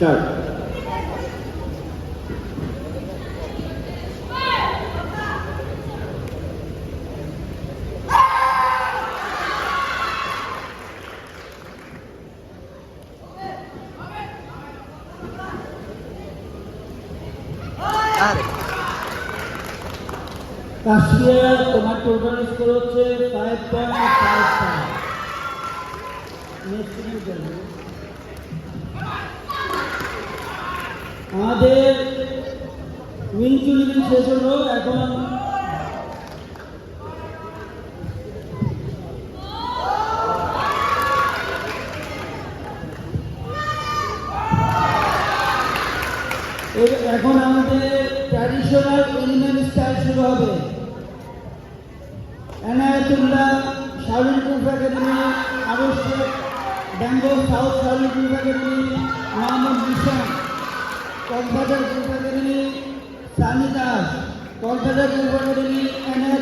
Start Kashia তোমার total score হচ্ছে আমাদের চুলিং শেষ হলো এখন এখন আমাদের ট্র্যাডিশনাল এলিমেন্ট স্টাইল শুরু হবে। এনায়তুল্লাহ শাহুল গ্রুপ একাডেমি, আবশ্যক Bengal south Shahul group academy, Mohammad Bishan group academy Sunny Das academy Enayatullah